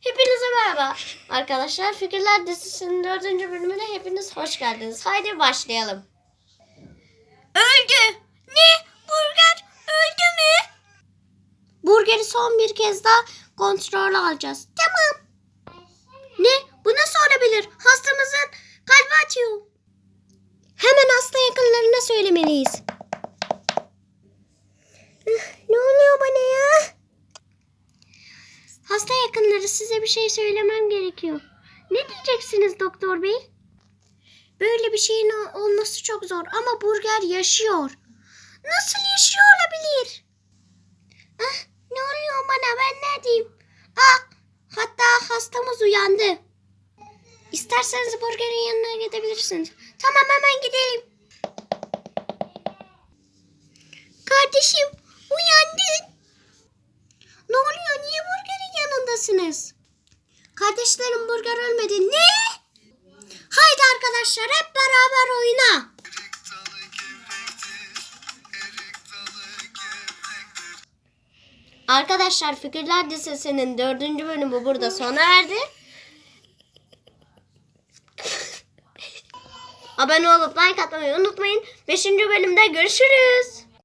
Hepinize merhaba arkadaşlar. Fikirler dizisinin dördüncü bölümüne hepiniz hoş geldiniz. Haydi başlayalım. Öldü. Ne? Burger öldü mü? Burgeri son bir kez daha kontrol alacağız. Tamam. Ne? Bu nasıl olabilir? Hastamızın kalbi atıyor. Hemen hasta yakınlarına söylemeliyiz. ne oluyor bana ya? Hasta yakınları size bir şey söylemem gerekiyor. Ne diyeceksiniz doktor bey? Böyle bir şeyin ol- olması çok zor ama Burger yaşıyor. Nasıl yaşıyor olabilir? Ah, ne oluyor bana ben neredeyim? Ah, hatta hastamız uyandı. İsterseniz Burger'in yanına gidebilirsiniz. Tamam hemen gidelim. Kardeşim uyandın. Ne oluyor? Niye Yanındasınız? Kardeşlerim Burger ölmedi. Ne? Haydi arkadaşlar hep beraber oyna. Arkadaşlar Fikirler Dizisi'nin dördüncü bölümü burada sona erdi. Abone olup like atmayı unutmayın. Beşinci bölümde görüşürüz.